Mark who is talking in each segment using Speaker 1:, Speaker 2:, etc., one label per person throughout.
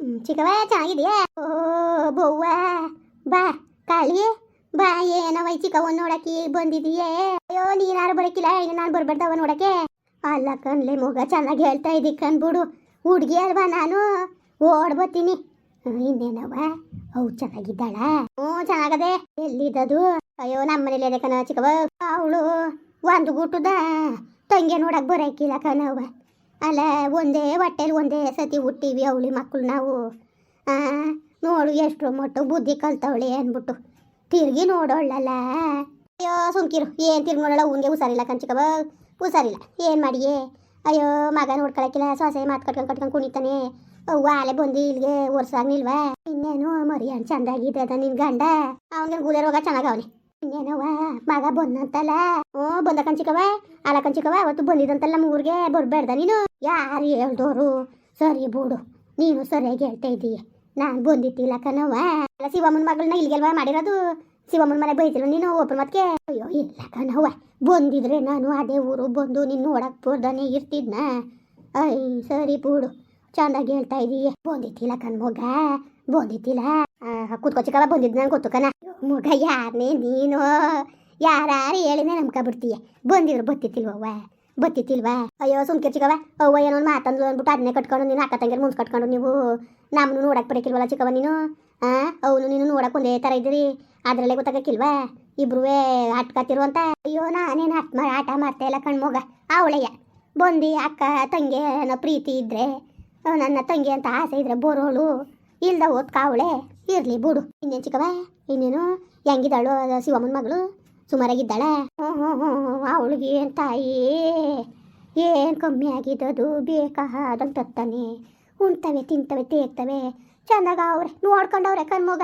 Speaker 1: ಚಿಕ್ಕವ ಚೆನ್ನಾಗಿದೆಯಾ ಓ ಬವ್ವ ಬಾ ಕಾಳಿ ಬಾ ಏನವ ಈ ಚಿಕ್ಕವನ್ ನೋಡಕ್ಕೆ ಬಂದಿದೀಯೇ? ಅಯ್ಯೋ ನೀನಾರು ಬರಕಿಲ್ಲ ಇನ್ನು ನಾನು ಬರ್ಬಾರ್ದವ ನೋಡಕ್ಕೆ. ಅಲ್ಲ ಕಣ್ಲೆ ಮಗ ಚೆನ್ನಾಗಿ ಹೇಳ್ತಾ ಇದ್ದಿ ಕಣ್ಬಿಡು ಹುಡ್ಗಿ ಅಲ್ವಾ ನಾನು? ಓಡ್ ಬರ್ತೀನಿ ಹ್ಮ್, ಇನ್ನೇನವ? ಅವು ಚೆನ್ನಾಗಿದ್ದಾಳ? ಹ್ಞೂ ಚೆನ್ನಾಗದೆ. ಎಲ್ಲಿದ್ದದು ಅಯ್ಯೋ ನಮ್ಮ ಮನೇಲಿ ಅದೇ ಕಣ ಚಿಕ್ಕವ ಅವಳು ಒಂದು ಗುಟ್ಟದ. ತಂಗೆ ನೋಡಕ್ ಬರಕಿಲ್ಲ ಕಣವ ಅಲ್ಲ, ಒಂದೇ ಹೊಟ್ಟೆಲಿ ಒಂದೇ ಸತಿ ಹುಟ್ಟಿವಿ ಅವಳಿ ಮಕ್ಕಳು ನಾವು. ನೋಡು ಎಷ್ಟು ಮಟ್ಟ ಬುದ್ಧಿ ಕಲ್ತವಳೆ ಅಂದ್ಬಿಟ್ಟು ತಿರ್ಗಿ ನೋಡೋಳಲ್ಲ. ಅಯ್ಯೋ, ಸುಮ್ಕಿರು. ಏನು ತಿರ್ಗಿ ನೋಡೋಲ್ಲ ಉನ್ಗೆ ಹುಷಾರಿಲ್ಲ ಕಣ್ಚಿಕವ ಹುಷಾರಿಲ್ಲ. ಏನು ಮಾಡಿಯೇ? ಅಯ್ಯೋ, ಮಗ ನೋಡ್ಕೊಳಕ್ಕಿಲ್ಲ ಸೊಸೆ ಮಾತು ಕಟ್ಕೊಂಡು ಕಟ್ಕೊಂಡು ಕುಣಿತಾನೆ. ಅವ್ವ ಆಲೆ ಬಂದು ಇಲ್ಲಿಗೆ ಒರ್ಸಾಗ್ನಿಲ್ವಾ? ಇನ್ನೇನು ಮರಿ ಚಂದಾಗಿದೆ ಅದ ನಿನ್ ಗಂಡ? ಅವನಿಗೆ ಗುದೆ ರೋಗ ಚೆನ್ನಾಗವನೆ ಇನ್ನೇನವ ಮಗ ಬಂದಂತಲ್ಲ ಓ, ಬಂದ ಕಂಚಿಕವ ಅಲ ಕಂಚಿಕವ ಅವತ್ತು ಬಂದಿದಂತಲ್ಲ ನಮ್ಮ ಊರಿಗೆ ಬರ್ಬೇಡ್ದ ನೀನು? ಯಾರು ಹೇಳ್ದೋರು? ಸರಿ ಬೂಡು, ನೀನು ಸರಿಯಾಗಿ ಹೇಳ್ತಾ ಇದ್ದೀಯ ನಾನು ಬಂದಿತ್ತಿಲ್ಲ ಕನವ ಅಲ್ಲ ಶಿವಮ್ಮನ ಮಗಳನ್ನ ಇಲ್ಲಿಗೆಲ್ವ ಮಾಡಿರೋದು? ಶಿವಮ್ಮನ ಮನೆ ಬೈತಿಲ್ಲ ನೀನು ಓಪನ್ ಮತ್ತೆ ಅಯ್ಯೋ, ಇಲ್ಲ ಕನವ ಬಂದಿದ್ರೆ ನಾನು ಅದೇ ಊರು ಬಂದು ನಿನ್ನ ನೋಡಕ್ ಬರ್ದಾನೆ ಇರ್ತಿದ್ನ. ಅಯ್ಯ ಸರಿ ಬೂಡು, ಚಂದಾಗಿ ಹೇಳ್ತಾ ಇದೀಯ. ಬಂದಿತ್ತಿಲ್ಲ ಕಣ್ ಮಗ ಬಂದಿತ್ತಿಲ್ಲ ಕೂತ್ಕೋ ಚಿಕ್ಕವ ಬಂದಿದ್ದು ನಂಗೆ ಗೊತ್ತು ಕಣ. ಮಗ ಯಾರನೇ ನೀನು? ಯಾರು ಹೇಳಿನೇ ನಂಬ್ಕೊಬಿಡ್ತೀಯ? ಬಂದಿದ್ರು ಬತ್ತಿತ್ತಿಲ್ವವ್ವ? ಬತ್ತಿತ್ತಿಲ್ವಾ? ಅಯ್ಯೋ ಸುಮ್ಕೆ ಚಿಕ್ಕವ ಅವ್ವ ಏನೋ ಮಾತಂದ್ಲು ಅಂದ್ಬಿಟ್ಟು ಅದನ್ನೇ ಕಟ್ಕೊಂಡು ನೀನು ಅಕ್ಕ ತಂಗಿರ್ ಮುಂದೆ ಕಟ್ಕೊಂಡು ನೀವು. ನಮ್ಮನ್ನು ನೋಡಕ್ಕೆ ಬರಕಿಲ್ವಲ್ಲ ಚಿಕ್ಕವ ನೀನು? ಆ ಅವನು ನೀನು ನೋಡಕ್ಕೆ ಒಂದೇ ಥರ ಇದ್ದೀರಿ. ಅದರಲ್ಲೇ ಗೊತ್ತಾಗಕ್ಕಿಲ್ವಾ? ಇಬ್ರು ಅಂತ ಅಯ್ಯೋ ನಾನೇನು ಆಟ ಮಾ ಆಟ ಮಾಡ್ತಾ ಇಲ್ಲ ಕಣ್ಮೋಗ. ಅವಳಯ್ಯ. ಬಂದು ಅಕ್ಕ ತಂಗಿ ಅನ್ನೋ ಪ್ರೀತಿ ಅಹ್, ನನ್ನ ತಂಗಿ ಅಂತ ಆಸೆ ಇದ್ರೆ ಬೋರೋಳು ಇಲ್ದ ಓದ್ಕಾವಳೆ ಇರ್ಲಿ ಬಿಡು. ಇನ್ನೇನು ಚಿಕ್ಕವ? ಇನ್ನೇನು ಹೆಂಗಿದ್ದಾಳು ಶಿವಮ್ಮನ ಮಗಳು? ಸುಮಾರಾಗಿದ್ದಾಳೆ? ಹ್ಞೂ ಹ್ಞೂ ಅವಳಿಗೆ ಏನು ತಾಯಿ? ಏನು ಕಮ್ಮಿ ಆಗಿದ್ದದು ಬೇಕಾದಂತ ತತ್ತಾನೆ ಉಣ್ತವೆ, ತಿಂತವೆ, ತೇಗ್ತವೆ. ಚೆನ್ನಾಗ ಅವ್ರೆ, ನೋಡ್ಕೊಂಡವ್ರೆ ಕಣ್ಮೋಗ.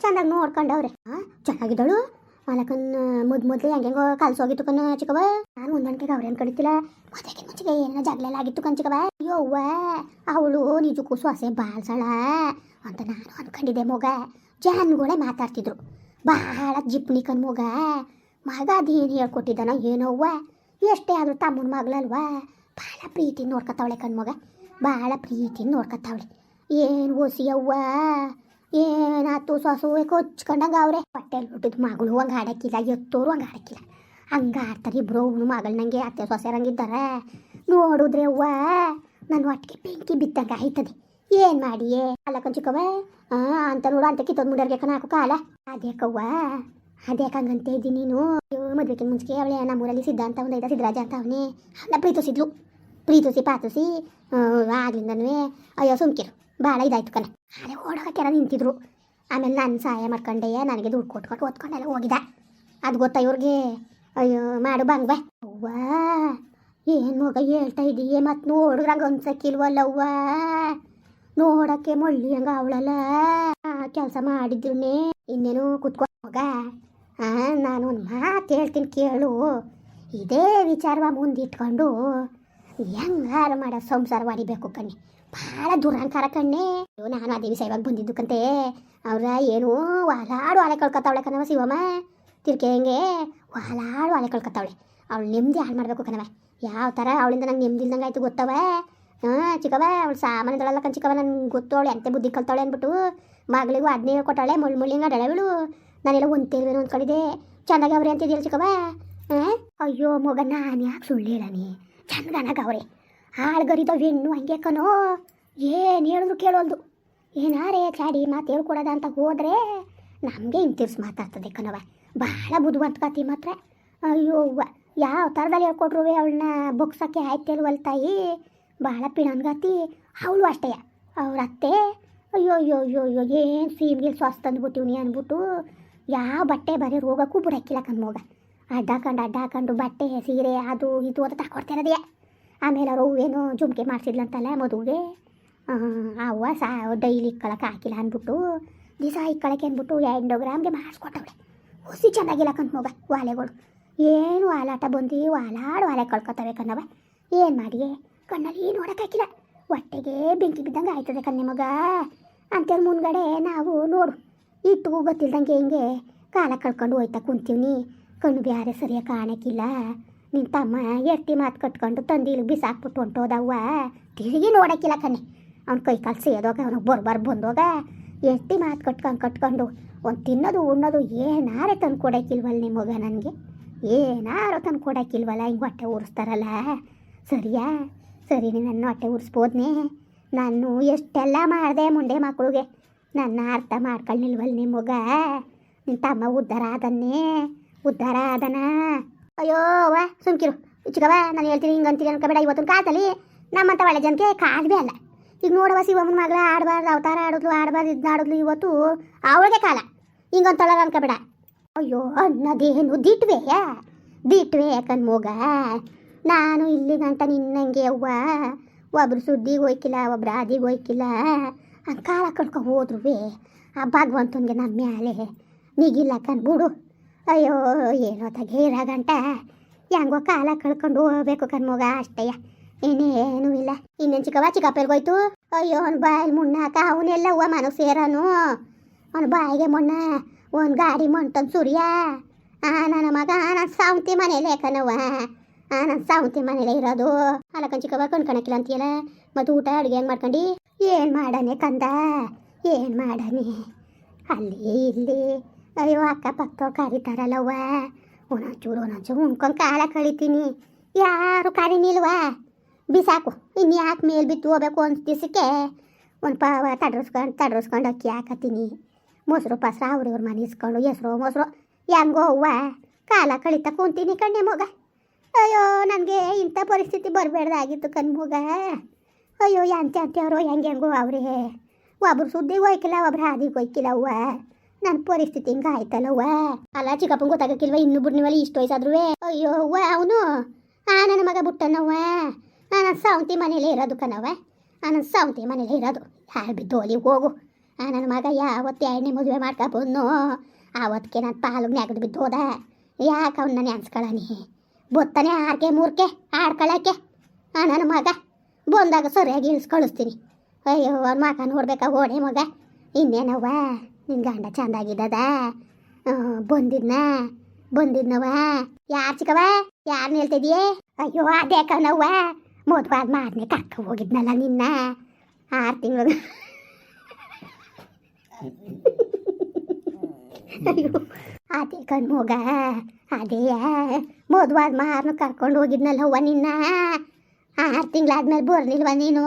Speaker 1: ಚೆನ್ನಾಗಿ ನೋಡ್ಕೊಂಡವ್ರೆ. ಹಾಂ ಚೆನ್ನಾಗಿದ್ದಳು? ಮಾಲಕನ್ ಮುದ್ ಮೊದ್ಲು ಹೆಂಗೆಂಗೋ ಕಲ್ಸೋಗಿತ್ತು ಕಣ ಚಿಕ್ಕವ. ನಾನು ಒಂದೊಂದಿಗೆ ಅವ್ರೇನು ಕಡಿತಿಲ್ಲ ಮದುವೆಗೆ ಮುಚ್ಚಿಗೆ ಏನೋ ಜಗಳ ಆಗಿತ್ತು ಕಣ್ ಚಿಕ್ಕವ. ಅಯ್ಯೋವ್ವ ಅವಳು ನಿಜಕ್ಕೂ ಸೊಸೆ ಬಾಳ್ಸಳ. ಅಂತ ನಾನು ಅಂದ್ಕೊಂಡಿದ್ದೆ ಮಗ. ಜನಗಳೇ ಮಾತಾಡ್ತಿದ್ರು. ಬಹಳ ಜಿಪ್ನಿ ಕಣ್ ಮಗ. ಮಗ ಅದೇನು ಹೇಳ್ಕೊಟ್ಟಿದ್ದಾನ ಏನೋವ್ವ. ಎಷ್ಟೇ ಆದರೂ ತಮ್ಮನ ಮಗಳಲ್ವಾ. ಭಾಳ ಪ್ರೀತಿ ನೋಡ್ಕೊತಾವಳೆ ಕಣ್ಮಗ ಭಾಳ ಪ್ರೀತಿ ನೋಡ್ಕೊತಾವಳೆ. ಏನು ಓಸಿಯವ್ವ ಏನಾತು ಸೊಸುವೆ ಕೊಚ್ಕೊಂಡಂಗೆ ಅವ್ರೆ. ಹೊಟ್ಟೆಲ್ ಬಿಟ್ಟಿದ್ದು ಮಗಳು ಹಂಗೆ ಆಡಕ್ಕಿಲ್ಲ, ಎತ್ತೋರು ಹಂಗೆ ಆಡಕ್ಕಿಲ್ಲ. ಹಂಗೆ ಆಡ್ತಾರೆ ಇಬ್ಬರು ಅವನು ಮಗಳು ನಂಗೆ ಅತ್ತೆ ಸೊಸೆರಂಗಿದ್ದಾರೆ ನೋಡಿದ್ರೆ ಅವ್ವ ನನ್ನ ಒಟ್ಟಿಗೆ ಬೆಂಕಿ ಬಿತ್ತಂಗೆ ಆಯ್ತದೆ. ಏನು ಮಾಡಿಯೇ? ಅಲ್ಲ ಕಂಚಿಕವ ಆ, ಅಂತ ನೋಡು ಅಂತ ಕಿತ್ತೊಂದು ಮುಂಡರ್ಗೆ ಕಣ ಹಾಕೋ ಕಾಲ ಅದೇಕವ್ವ ಅದೇಕಂಗಂತ ಇದ್ದೀನಿ ನೀನು. ಮದ್ವೆಗೆ ಮುಂಚೆ ಅವಳೆ ನಮ್ಮೂರಲ್ಲಿ ಸಿದ್ಧ ಅಂತ ಒಂದು ಐದ ಸಿದ್ಧರಾಜ ಅಂತ ಅವನೇ. ಅವನ್ನ ಪ್ರೀತಿಸಿದ್ಲು. ಪ್ರೀತಿಸಿ, ಪಾತಿಸಿ ಆಗ್ಲಿಂದನೂ ಅಯ್ಯೋ, ಸುಮ್ಕಿರು ಭಾಳ ಇದಾಯ್ತು ಕಣ. ಅದೇ ಓಡೋಕೆಲ್ಲ ನಿಂತಿದ್ರು. ಆಮೇಲೆ ನಾನು ಸಹಾಯ ಮಾಡ್ಕೊಂಡೆಯ ನನಗೆ ದುಡ್ಡು ಕೊಟ್ಕೊಂಡು ಓದ್ಕೊಂಡೆಲ್ಲ ಹೋಗಿದ ಅದು ಗೊತ್ತಾ ಇವ್ರಿಗೆ? ಅಯ್ಯೋ, ಮಾಡು ಬಂಗ್ವ ಅವ್ವ, ಏನು ಮಗ ಹೇಳ್ತಾ ಇದೀಯ ಮತ್ತು ನೋಡಿದ್ರಂಗೆ ಅನ್ಸಕ್ಕಿಲ್ವಲ್ಲವ್ವ. ನೋಡಕ್ಕೆ ಮೊಳ್ಳಿ ಹಂಗ ಅವಳಲ್ಲ ಕೆಲಸ ಮಾಡಿದ್ರುನೇ ಇನ್ನೇನು ಕುತ್ಕೊ ನಾನು ಒಂದು ಮಾತು ಹೇಳ್ತೀನಿ ಕೇಳು. ಇದೇ ವಿಚಾರವ ಮುಂದಿಟ್ಕೊಂಡು ಹೆಂಗಾರ ಮಾಡ ಸಂಸಾರ ಹೊಡಿಬೇಕು ಕಣ್ಣೆ. ಭಾಳ ದುರಂಕಾರ ಕಣ್ಣೆ. ನಾನು ಅದೇ ವಿಷಯವಾಗಿ ಬಂದಿದ್ದು ಕಂತೆ. ಅವ್ರ ಏನು ವಾಲಾಡು ಅಲೆ ಕಳ್ಕೊತಾವಳೆ ಕಣವ ಶಿವಮ್ಮ. ತಿರ್ಕೆ ಹೆಂಗೆ? ವಾಲಾಡು ಅಲೆ ಕಳ್ಕೊತಾವಳೆ. ಅವಳು ನೆಮ್ಮದಿ ಹಾಳು ಮಾಡಬೇಕು ಕಣವ ಯಾವ ಥರ ಅವಳಿಂದ ನಂಗೆ ನೆಮ್ಮದಿ ಇಲ್ದಂಗೆ ಆಯ್ತು ಗೊತ್ತವ ಹಾಂ ಚಿಕ್ಕವ ಅವ್ಳು ಸಾಮಾನ್ಯದೊಳಲ್ಲ ಕಣ್ ಚಿಕ್ಕವ ನನ್ಗೆ ಗೊತ್ತೋಳು, ಎಂತೆ ಬುದ್ಧಿ ಕಲ್ತಾಳೆ ಅಂದ್ಬಿಟ್ಟು ಮಗಳಿಗೂ ಅದನ್ನೇ ಕೊಟ್ಟಾಳೆ ಮುಳ್ಳು ಮುಳ್ಳಿಂಗ ಅಡಳವಳು. ನಾನೆಲ್ಲ ಒಂತೇಲ್ವೇನೋ ಅಂದ್ಕೊಂಡಿದ್ದೆ ಚೆನ್ನಾಗಿ ಅವ್ರೆ ಅಂತಿದ್ದೀರಿ ಚಿಕ್ಕವ ಹಾಂ ಅಯ್ಯೋ ಮಗ ನಾನು ಯಾಕೆ ಸುಳ್ಳು ಹೇಳನಿ ಚಂದನಾಗ ಅವ್ರೆ. ಆಳ್ಗರಿದ ಹೆಣ್ಣು ಹಂಗೆ ಕಣೋ. ಏನು ಹೇಳಿದ್ರು ಕೇಳೋಲ್ದು. ಏನಾರೇ ಚಾಡಿ ಮಾತು ಹೇಳ್ಕೊಡೋದ ಅಂತ ಹೋದ್ರೆ ನಮಗೆ ಹಿಂತಿರ್ಸಿ ಮಾತಾಡ್ತದೆ ಕಣವ ಭಾಳ ಬುದ್ಧಿವಂತ ಕತಿ ಮಾತ್ರ. ಅಯ್ಯೋ, ಯಾವ ಥರದಲ್ಲಿ ಹೇಳ್ಕೊಟ್ರು ಅವಳನ್ನ ಬೊಗ್ಸಕ್ಕೆ ಆಯ್ತಿಲ್ವಲ್ ತಾಯಿ? ಭಾಳ ಪಿಣನ್ಗತಿ ಅವಳು ಅಷ್ಟೇ. ಅವ್ರ ಅತ್ತೆ, ಅಯ್ಯೋ ಅಯ್ಯೋ ಅಯ್ಯೋ ಅಯ್ಯೋ, ಏನು ಸೀಮ್ಗೆ ಸ್ವಸ್ಥ ತಂದುಬಿಟ್ಟಿವ್ನಿ ಅಂದ್ಬಿಟ್ಟು ಯಾವ ಬಟ್ಟೆ ಬರೀ ರೋಗಕ್ಕೂ ಬಿಡಕ್ಕಿಲ್ಲ ಕಣ್ಮೋಗ ಅಡ್ಡ ಹಾಕೊಂಡು ಅಡ್ಡ ಹಾಕೊಂಡು ಬಟ್ಟೆ, ಸೀರೆ, ಅದು, ಇದು ಅಂತ ತಕೊಡ್ತಿರೋದೇ ಆಮೇಲೆ ಅವರು ಏನು ಜುಮ್ಕೆ ಮಾಡಿಸಿದ್ಲಂತಲ್ಲ ಮದುವೆಗೆ. ಅವ್ವ ಸಾ, ಡೈಲಿ ಇಕ್ಕಳಕ್ಕೆ ಹಾಕಿಲ್ಲ ಅಂದ್ಬಿಟ್ಟು ದಿವಸ ಇಕ್ಕೊಳಕ್ಕೆ ಅಂದ್ಬಿಟ್ಟು ಎಂಡೋಗ್ರಾಮ್ಗೆ ಗ್ರಾಮ್ಗೆ ಮಾಡಿಸ್ಕೊಟ್ಟವಳೆ. ಹುಸಿ ಚೆನ್ನಾಗಿಲ್ಲ ಕಣ್ಮೋಗ ವಾಲೆಗಳು. ಏನು ವಾಲಾಟ ಬಂದು, ವಾಲಾಡು ವಾಲೆ ಕಳ್ಕೊತವೆ ಕಣ್ಣವ ಏನು ಮಾಡಿ ಕಣ್ಣಲ್ಲಿ ನೋಡೋಕ್ಕಾಗಿಲ್ಲ ಹೊಟ್ಟೆಗೆ ಬೆಂಕಿ ಬಿದ್ದಂಗೆ ಆಯ್ತದೆ ಕಣ್ಣೆ ಮಗ. ಅಂತೇಳಿ ಮುಂದ್ಗಡೆ ನಾವು ನೋಡು. ಇಟ್ಟು ಗೊತ್ತಿಲ್ದಂಗೆ ಹಿಂಗೆ ಕಾಲ ಕಳ್ಕೊಂಡು ಹೋಯ್ತಾ ಕುಂತೀವಿ ಕಣ್ಣು ಬ್ಯಾರೆ ಸರಿಯಾಗಿ ಕಾಣಕ್ಕಿಲ್ಲ. ನಿನ್ನ ತಮ್ಮ ಎಟ್ಟಿ ಮಾತು ಕಟ್ಕೊಂಡು ತಂದು ಇಲ್ಲಿ ಬಿಸಾಕ್ಬಿಟ್ಟು ಹೊಂಟೋದವ್ವ. ತಿರುಗಿ ನೋಡಕ್ಕಿಲ್ಲ ಕಣ್ಣೆ. ಅವ್ನ ಕೈ ಕಾಲು ಸೇದೋಗ ಅವ್ನಿಗೆ ಬರ್ಬಾರ್ ಬಂದೋಗ. ಎಷ್ಟಿ ಮಾತು ಕಟ್ಕೊಂಡು ಕಟ್ಕೊಂಡು ಒಂದು ತಿನ್ನೋದು ಉಣ್ಣೋದು ಏನಾರೆ ತಂದು ಕೊಡೋಕ್ಕಿಲ್ವಲ್ಲ ನಿಮಗ ನನಗೆ? ಏನಾರು ತಂದು ಕೊಡೋಕ್ಕಿಲ್ವಲ್ಲ ಹಿಂಗೆ ಹೊಟ್ಟೆ ಉರಿಸ್ತಾರಲ್ಲ ಸರಿಯಾ? ಸರಿ, ನನ್ನ ಹೊಟ್ಟೆ ಉರಿಸ್ಬೋದ್ನೇ? ನಾನು ಎಷ್ಟೆಲ್ಲ ಮಾಡಿದೆ ಮುಂಡೆ ಮಕ್ಕಳಿಗೆ ನನ್ನ ಅರ್ಥ ಮಾಡ್ಕೊಳ್ಳಿಲ್ವಲ್ಲ ನಿಮಗ ನಿನ್ನ ತಮ್ಮ ಉದ್ಧಾರ ಆದನ್ನೇ? ಉದ್ಧಾರ ಆದನ? ಅಯ್ಯೋ ವಾ ಸುಮ್ಕಿರು. ಚಿಕ್ಕವ ನಾನು ಹೇಳ್ತೀನಿ, ಹಿಂಗೆ ಅಂತೀನಿ ಅನ್ಕೋಬೇಡ. ಇವತ್ತು ಕಾಲದಲ್ಲಿ ನಮ್ಮಂಥ ಒಳ್ಳೆ ಜನಕ್ಕೆ ಕಾಲವೇ ಅಲ್ಲ. ಈಗ ನೋಡುವ ಶಿವಮ್ಮನ ಮಗಳ ಆಡಬಾರ್ದು, ಅವತಾರ ಆಡಿದ್ಲು, ಆಡಬಾರ್ದು ಇದನ್ನ ಆಡಿದ್ಲು, ಇವತ್ತು ಅವಳಿಗೆ ಕಾಲ. ಹಿಂಗಂತಳ ಅನ್ಕೋಬೇಡ. ಅಯ್ಯೋ, ಅನ್ನೋದೇನು ದಿಟ್ವೆ ದಿಟ್ವೆ ಕಣ್ಮೋಗ? ನಾನು ಇಲ್ಲಿ ಗಂಟ ನಿನ್ನಂಗೆ ಅವ್ವ ಒಬ್ರು ಸುದ್ದಿಗೆ ಹೋಯ್ಕಿಲ್ಲ, ಒಬ್ರು ಆದಿಗೆ ಹೋಯ್ಕಿಲ್ಲ. ಕಾಲ ಕಳ್ಕೊ ಹೋದ್ರುವೆ. ಆ ಭಗವಂತನಿಗೆ ನಮ್ಮ ಮ್ಯಾಲೆ ನಿಗಿಲ್ಲ ಕಣ್ಬಿಡು ಅಯ್ಯೋ, ಏನೋ ತಗೇರ ಗಂಟ ಹೆಂಗೋ ಕಾಲ ಕಳ್ಕೊಂಡು ಹೋಗ್ಬೇಕು ಕಣ್ಮಗ ಅಷ್ಟಯ್ಯ. ಇನ್ನೇನೂ ಇಲ್ಲ. ಇನ್ನೇನು ಚಿಕ್ಕವ ಚಿಕ್ಕಪ್ಪರ್ಗೋಯ್ತು ಅಯ್ಯೋ, ಅವ್ನ ಬಾಯಲ್ಲಿ ಮುಣ್ಣಾಕ ಅವನೆಲ್ಲ ಹೂವ ಮನಸ್ಸು ಸೇರನು ಅವ್ನ ಬಾಯಿಗೆ ಮೊಣ್ಣ ಒಂದು ಗಾಡಿ ಮೊಂಟನ್ ಸೂರ್ಯ. ಆ, ನನ್ನ ಮಗ, ನಾನು ಸಾವಂತಿ ಮನೇಲೆ ಕಣವ್ವ. ಆ ನನ್ನ ಸಾವಂತಿ ಮನೇಲೆ ಇರೋದು. ಅಲ್ಲಕನ್ ಚಿಕ್ಕವ ಕಣ್ಕಣಕ್ಕಿಲ್ಲ ಅಂತೀಯಲ್ಲ? ಮತ್ತು ಊಟ, ಅಡುಗೆ ಹೆಂಗೆ ಮಾಡ್ಕೊಂಡು? ಏನು ಮಾಡನೆ ಕಂದ? ಏನು ಮಾಡನೆ? ಅಲ್ಲಿ ಇಲ್ಲಿ. ಅಯ್ಯೋ ಅಕ್ಕಪಕ್ಕ ಕರೀತಾರಲ್ಲವ್ವ. ಒಂದೊಂಚೂರು ಒಂದೊಂಚೂರು ಉಣ್ಕೊಂಡು ಕಾಲ ಕಳಿತೀನಿ. ಯಾರು ಕರೀನಿಲ್ವಾ? ಬಿಸಾಕು. ಇನ್ನು ಯಾಕೆ ಮೇಲೆ ಬಿತ್ತು ಹೋಗ್ಬೇಕು ಒಂದು ದಿವಸಕ್ಕೆ? ಒಂದು ಪಾವ ತಡ್ರಸ್ಕೊಂಡು ತಡ್ರಸ್ಕೊಂಡು ಅಕ್ಕಿ ಹಾಕತ್ತೀನಿ ಮೊಸರು, ಪಸರ ಅವ್ರಿವ್ರ ಮನೆ ಇಸ್ಕೊಂಡು ಹೆಸ್ರು, ಮೊಸರು ಹೆಂಗೋ ಅವ್ವ. ಕಾಲ ಕಳಿತಾ ಕುಂತೀನಿ ಕಣ್ಣೆ ಮಗ. ಅಯ್ಯೋ, ನನಗೆ ಇಂಥ ಪರಿಸ್ಥಿತಿ ಬರಬೇಡ್ದಾಗಿತ್ತು ಕಣ್ಮಗ. ಅಯ್ಯೋ ಯಾಂತೆ ಅಂತ್ಯವರು ಹೆಂಗೆ ಹೆಂಗೋ ಅವ್ರೆ. ಒಬ್ರು ಸುದ್ದಿ ಹೋಯ್ಕಿಲ್ಲ, ಒಬ್ರು ಹಾದಿಗೆ ಹೋಯ್ಕಿಲ್ಲ ಅವ್ವ. ನನ್ನ ಪರಿಸ್ಥಿತಿ ಹಿಂಗೆ ಆಯ್ತಲ್ಲವ್ವ ಅಲ್ಲ, ಚಿಕ್ಕಪ್ಪಂಗೆ ಗೊತ್ತಾಗಕ್ಕಿಲ್ವ ಇನ್ನೂ ಬಿಡ್ನಿವಲ್ಲಿ ಇಷ್ಟು ವಯಸ್ಸಾದ್ರೂ ಅಯ್ಯೋ, ಅವ್ವ, ಅವನು. ಆ, ನನ್ನ ಮಗ ಬಿಟ್ಟನವ್ವ. ನನ್ನ ಸಾವಂತಿ ಮನೇಲೇ ಇರೋದು ಕಣವ ಆ, ನನ್ನ ಸಾವಂತಿ ಮನೇಲೇ ಇರೋದು. ಯಾರು ಬಿದ್ದೋಲಿ ಹೋಗು. ಆ, ನನ್ನ ಮಗ ಯಾವತ್ತು ಎರಡನೇ ಮದುವೆ ಮಾಡ್ಕೊಬಂದು ಆವತ್ತಿಗೆ ನನ್ನ ಪಾಲು ನೆಗದು ಬಿದ್ದು ಹೋದ ಯಾಕೆ ಅವನ್ನ ನೆನ್ಸ್ಕೊಳ್ಳನಿ ಬೊತ್ತಾನೆ ಆರ್ಕೆ ಮೂರ್ಕೆ ಆಡ್ಕೊಳಕ್ಕೆ. ಆ ನನ್ನ ಮಗ ಬಂದಾಗ ಸರಿಯಾಗಿ ಇಳಿಸ್ ಕಳಿಸ್ತೀನಿ. ಅಯ್ಯೋ, ಅವ್ನ ಮಗ ನೋಡ್ಬೇಕಾ ಓಡೆ ಮಗ? ಇನ್ನೇನವ್ವ? ನಿನ್ನ ಗಂಡ ಚಂದಾಗಿದ್ದದ? ಬಂದಿದ್ನ? ಬಂದಿದ್ನವ ಯಾರು ಚಿಕ್ಕವ ಯಾರು ಹೇಳ್ತಿದ್ಯೆ ಅಯ್ಯೋ, ಅದೇ ಕಣವ್ವ ಮದುವಾದ ಮಾರನೆ ಕರ್ಕ ಹೋಗಿದ್ನಲ್ಲ ನಿನ್ನ? ಆರು ತಿಂಗಳು. ಅಯ್ಯೋ. ಅದೇ ಕಣ್ಮೋಗ ಅದೇ ಮೋದ್ವಾದ ಮಾರ್ನು ಕರ್ಕೊಂಡು ಹೋಗಿದ್ನಲ್ಲ ಹವ್ವ ನಿನ್ನ? ಆರು ತಿಂಗಳಾದ್ಮೇಲೆ ಬರ್ಲಿಲ್ವ ನೀನು?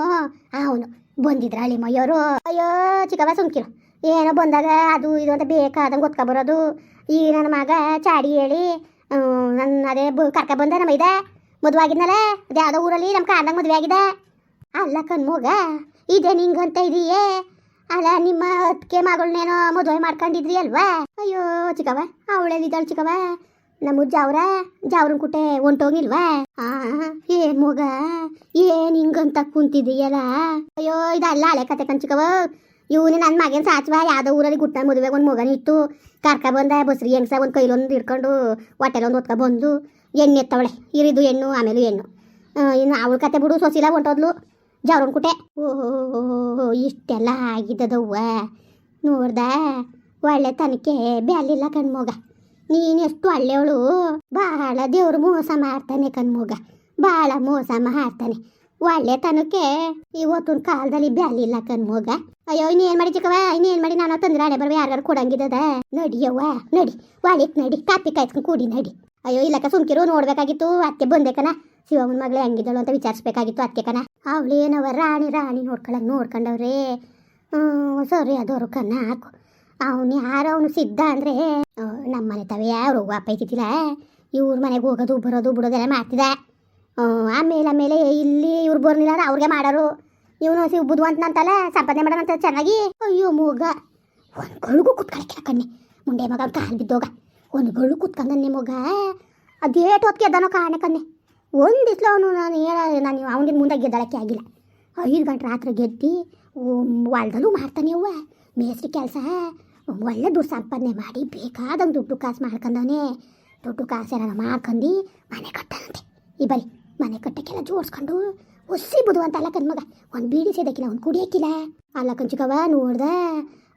Speaker 1: ಅವನು ಬಂದಿದ್ರ ಅಳಿ ಮಯ್ಯೋರು ಅಯ್ಯೋ ಚಿಕ್ಕವ ಸುಮ್ಕಿರು. ಏನೋ ಬಂದಾಗ ಅದು ಇದು ಅಂತ ಬೇಕಾದಂಗೆ ಗೊತ್ಕೊ ಬರೋದು. ಈ ನನ್ನ ಮಗ ಚಾಡಿ ಹೇಳಿ ನನ್ನ ಅದೇ ಕರ್ಕ ಬಂದ ನಮ್ಮ ಇದೆ? ಮದುವೆ ಆಗಿದ್ನಲ್ಲ ಅದು ಯಾವುದೋ ಊರಲ್ಲಿ ನಮ್ಮ ಕಾಂದಾಗ ಮದುವೆ ಆಗಿದೆ. ಅಲ್ಲ ಕಣ್ಮೋಗ ಇದೇ ನಿಂಗಂತ ಇದೆಯೇ? ಅಲ್ಲ, ನಿಮ್ಮ ಅದಕ್ಕೆ ಮಗಳನ್ನೇನೋ ಮದುವೆ ಮಾಡ್ಕೊಂಡಿದ್ರಿ ಅಲ್ವಾ? ಅಯ್ಯೋ ಚಿಕ್ಕವ ಅವಳೆಲ್ಲಿದ್ದಾಳೆ ಚಿಕ್ಕವ ನಮ್ಮ ಜಾವ್ರ ಜಾವ್ರನ್ ಕುಟೆ ಹೊಂಟೋಗಿಲ್ವಾ ಆ, ಏನ್ ಮಗ, ಏನ್ ಹಿಂಗಂತ ಕುಂತಿದೀಯಲ್ಲ ಅಯ್ಯೋ, ಇದಲ್ಲ ಹಳೆ ಕತೆ ಕಣ್ಚಿಕವ ಇವನು ನನ್ನ ಮಗನ ಸಾಚವ, ಯಾವ್ದೋ ಊರಲ್ಲಿ ಗುಟ್ಟ ಮದುವೆಗೆ ಒಂದು ಮಗನ ಇತ್ತು. ಕರ್ಕ ಬಂದ ಬಸ್ರಿ ಹೆಂಗ್ಸ ಒಂದು ಕೈಲೊಂದು ಹಿಡ್ಕೊಂಡು ಹೊಟ್ಟೆಲೊಂದು ಹೊತ್ಕ ಬಂದು, ಎಣ್ಣೆ ಎತ್ತವಳೆ, ಇರಿದು ಹೆಣ್ಣು ಆಮೇಲೆ ಹೆಣ್ಣು ಇನ್ನು ಅವಳ ಕತೆ ಬಿಡು, ಸೊಸಿಲ ಹೊಂಟೋದ್ಲು. ಜಾವ್ರನ್ ಕುಟೆ ಓಹೋ ಇಷ್ಟೆಲ್ಲ ಆಗಿದ್ದದವ್ವ. ನೋಡ್ದ ಒಳ್ಳೆ ತನಕ್ಕೆ ಬ್ಯಾಲಿಲ್ಲ ಕಣ್ಮೋಗ. ನೀನೆಷ್ಟು ಒಳ್ಳೆಯವಳು. ಬಹಳ ದೇವ್ರು ಮೋಸ ಮಾಡ್ತಾನೆ ಕಣ್ಮೋಗ. ಭಾಳ ಮೋಸ ಮಾಡ್ತಾನೆ. ಒಳ್ಳೆ ತನಕ್ಕೆ ಇವತ್ತಿನ ಕಾಲದಲ್ಲಿ ಬ್ಯಾಲಿಲ್ಲ ಕಣ್ಮೋಗ. ಅಯ್ಯೋ, ಇನ್ನೇನು ಮಾಡಿ ಚಿಕ್ಕವ ಇನ್ನೇನು ಮಾಡಿ ನಾನು ತಂದ್ರೆ ಹಣೆ ಬರ್ಬೇ ಯಾರು ಕೊಡಂಗಿದ್ದದ ನಡಿಯವ್ವ ನಡಿ. ಒಳಿಕ್ ನಡಿ, ಕಾಪಿ ಕಾಯ್ಸ್ಕೊಂಡು ಕೂಡಿ ನಡಿ. ಅಯ್ಯೋ, ಇಲ್ಲಕ್ಕ, ಸುಮ್ಕಿರು, ನೋಡ್ಬೇಕಾಗಿತ್ತು ಅತ್ತೆ ಬಂದೇಕನ ಶಿವಮ್ಮನ ಮಗಳೇ ಹೆಂಗಿದ್ದಳು ಅಂತ ವಿಚಾರಿಸ್ಬೇಕಾಗಿತ್ತು ಅತ್ತೆ ಕನ ಅವಳೇನವ ರಾಣಿ ರಾಣಿ ನೋಡ್ಕೊಳಂಗೆ ನೋಡ್ಕೊಂಡವ್ರೆ. ಹ್ಞೂ ಸರಿ ಅದವರು ಕನ್ನ ಹಾಕು. ಅವನು ಯಾರು ಅವನು ಸಿದ್ಧ ಅಂದರೆ ನಮ್ಮ ಮನೆ ತವ ಯಾರು ಅಪ್ಪ ಐತಿದ್ದಿಲ್ಲ ಇವ್ರ ಮನೆಗೆ ಹೋಗೋದು, ಬರೋದು, ಬಿಡೋದೆಲ್ಲ ಮಾಡ್ತಿದ್ದ. ಆಮೇಲೆ ಆಮೇಲೆ ಇಲ್ಲಿ ಇವ್ರು ಬರ್ಲಿಲ್ಲ ಅಂದ್ರೆ ಅವ್ರಿಗೆ ಮಾಡೋರು. ಇವನು ಸಿಬ್ಬದ್ವಂತ ನಂತಲ್ಲ, ಸಂಪಾದನೆ ಮಾಡೋಣಂತ ಚೆನ್ನಾಗಿ. ಅಯ್ಯೋ, ಮೂಗ. ಒಂದು ಗಳಿಗೂ ಕುತ್ಕೊಳಕ್ಕೆ ಕಣ್ಣೆ. ಮುಂಡೆ ಮಗ ಕಾಲು ಬಿದ್ದೋಗ. ಒಂದು ಗಳು ಕುತ್ಕೊಂಡನ್ನೆ ಮಗ. ಅದೇಟು ಹೊತ್ತಿಗೆ ಕಾರಣ ಕಾಣೆ ಕಣ್ಣೆ ಒಂದು ದಿವ್ಸ ಅವನು ನಾನು ಹೇಳ ನಾನು ಅವನಿಗೆ ಮುಂದೆ ಗೆದ್ದಳಕ್ಕೆ ಆಗಿಲ್ಲ. ಐದು ಗಂಟೆ ರಾತ್ರಿ ಗೆದ್ದು ಹೊಲ್ದಲ್ಲೂ ಮಾಡ್ತಾನೆ ಅವ್ವ. ಮೇಸ್ರಿ ಕೆಲಸ. ಒಳ್ಳೆ ದುಡ್ಡು ಸಂಪಾದನೆ ಮಾಡಿ, ಬೇಕಾದಂಗೆ ದುಡ್ಡು ಕಾಸು ಮಾಡ್ಕೊಂಡವನೆ ದುಡ್ಡು ಕಾಸು ಏನಾರ ಮಾಡ್ಕೊಂಡು ಮನೆ ಕಟ್ಟಂತೆ ಈ ಬರೀ, ಮನೆ ಕಟ್ಟಕ್ಕೆಲ್ಲ ಜೋಡಿಸ್ಕೊಂಡು ಹುಸಿ ಬುದು ಅಂತ ಅಲ್ಲ ಮಗ. ಒಂದು ಬೀಡಿ ಸೇದಕ್ಕಿಲ್ಲ, ಒಂದು ಕುಡಿಯಕ್ಕಿಲ್ಲ ಅಲ್ಲ ಕಂಚಿಕವ ನೋಡ್ದೆ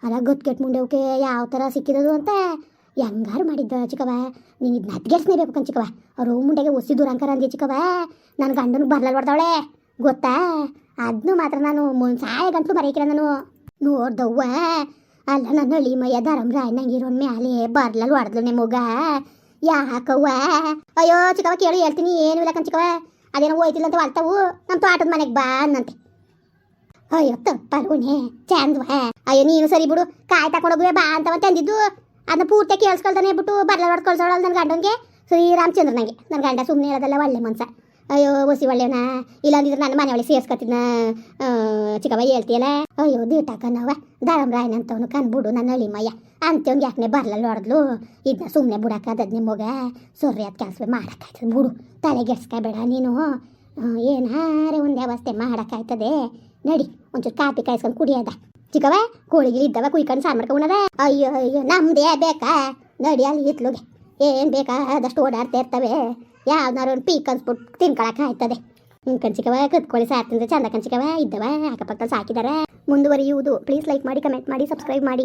Speaker 1: ಅಲ್ಲ ಗೊತ್ತು ಮುಂಡೆ ಅವಕ್ಕೆ ಯಾವ ಥರ ಸಿಕ್ಕಿರೋದು ಅಂತ. ಹೆಂಗಾರು ಮಾಡಿದ್ದ ಚಿಕ್ಕವ ನೀನು ಇದನ್ನ ಕಣ್ ಚಿಕ್ಕವ ಅವರು ಮುಂಡೆಗೆ ಒಸಿ ದೂರಂಕರ ಅಂದಿ ಚಿಕ್ಕವ ನನ್ನ ಗಂಡನಿಗೆ ಬರ್ಲಲ್ ಹೊಡ್ದವಳೆ. ಗೊತ್ತಾ? ಅದನ್ನು ಮಾತ್ರ ನಾನು ಸಾಯ ಗಂಟ್ಲು ಮರೆಯಕ್ಕಿಲ್ಲ ನಾನು. ನೋಡ್ದವ್ವ ಅಲ್ಲ ನನ್ನ ಹಳ್ಳಿ ಮಯ್ಯ ಧರಮ್ರಾಯ್ ನಂಗಿರೋನ್ ಮ್ಯಾಲೆ ಬರ್ಲಲ್ಲಿ ಹೊಡೆದ್ಲು ನಿಮಗ ಯಾಕವ್ವ? ಅಯ್ಯೋ ಚಿಕ್ಕವ ಕೇಳು ಹೇಳ್ತೀನಿ, ಏನು ಇಲ್ಲ ಕಣ್ ಚಿಕ್ಕವ ಅದೇನೋ ಹೋಯ್ತಿಲ್ಲ ಅಂತ ವಾಳ್ತಾವು. ನಮ್ಮ ತೋಟದ ಮನೆಗೆ ಬಾ ಅನ್ನಂತೆ. ಅಯ್ಯೋ ತಪ್ಪರುಣೆ ಚಂದ್ವ ಅಯ್ಯೋ ನೀನು ಸರಿ ಬಿಡು. ಕಾಯಿ ತಗೊಂಡೋಗುವೆ ಬಾ ಅಂತವ ತಂದಿದ್ದು. ಅದನ್ನ ಪೂರ್ತಿ ಕೇಳಿಸ್ಕೊಳ್ತಾನೆ ಬಿಟ್ಟು ಬರ್ಲ ಹೊಡ್ಕೊಳ್ಸೋಳ ನನ್ನ ನನ್ನ ಗಂಡಂಗೆ ಶ್ರೀರಾಮಚಂದ್ರನಿಗೆ ನನ್ನ ಗಂಡ ಸುಮ್ಮನೆ ಹೇಳೋದಲ್ಲ ಒಳ್ಳೆ ಮನ್ಸ. ಅಯ್ಯೋ, ಒಸಿ ಇಲ್ಲ ಇಲ್ಲಾಂದಿದ್ರೆ ನನ್ನ ಮನೆ ಒಳಗೆ ಸೇರ್ಸ್ಕೊತಿದ್ನ ಚಿಕ್ಕವ ಹೇಳ್ತೀಯಲ್ಲ. ಅಯ್ಯೋ ದೀಟಾಕನವ ರಾಯನ ಅಂತವನು ಕಂದ್ಬಿಡು ನನ್ನ ಅಳಿಮಯ್ಯ. ಮಯ್ಯ ಅಂತವ್ನಿಗೆ ಯಾಕನೆ ಬರ್ಲಲ್ಲ ಹೊಡೆದ್ಲು ಇದನ್ನ ಸುಮ್ಮನೆ ಬಿಡಕ್ಕಾದದ್ ನಿಮಗ ಸೊರ್ರಿ, ಅದು ಕೆಲಸ ಮಾಡೋಕ್ಕಾಯ್ತದೆ. ಬಿಡು ತಲೆಗೆಡ್ಸ್ಕೊಬೇಡ ನೀನು. ಏನಾರೆ ಒಂದು ವ್ಯವಸ್ಥೆ ಮಾಡೋಕ್ಕಾಯ್ತದೆ. ನಡಿ, ಒಂಚೂರು ಕಾಪಿ ಕಾಯಿಸ್ಕೊಂಡು ಕುಡಿಯೋದ. ಚಿಕ್ಕವ ಕೋಳಿಗೆ ಇದ್ದವ ಕುಯ್ಕೊಂಡು ಸಾರು ಮಾಡ್ಕೊಂಡದ ಅಯ್ಯೋ ಅಯ್ಯೋ, ನಮ್ದೇ ಬೇಕಾ? ನಡಿ ಅಲ್ಲಿ ಇತ್ಲುಗೆ. ಏನು ಬೇಕಾದಷ್ಟು ಓಡಾಡ್ತಾ ಇರ್ತವೆ. ಯಾವ್ದಾರು ಒಂದು ಪೀಕ್ ಅನ್ಸ್ಬಿಟ್ಟು ತಿನ್ಕೊಳಕ್ಕೆ ಆಯ್ತದೆ. ಕಂಚಿಕವ ಕಣ್ಚಿಕವ ಕತ್ಕೊಳ್ಳಿ ಸಾರ್ ತಿಂದ್ರೆ ಚಂದ ಕಂಚಿಕವ ಇದ್ದವ, ಅಕ್ಕಪಕ್ಕ ಸಾಕಿದಾರ. ಮುಂದುವರಿಯುವುದು. ಪ್ಲೀಸ್ ಲೈಕ್ ಮಾಡಿ ಕಮೆಂಟ್ ಮಾಡಿ ಸಬ್ಸ್ಕ್ರೈಬ್ ಮಾಡಿ.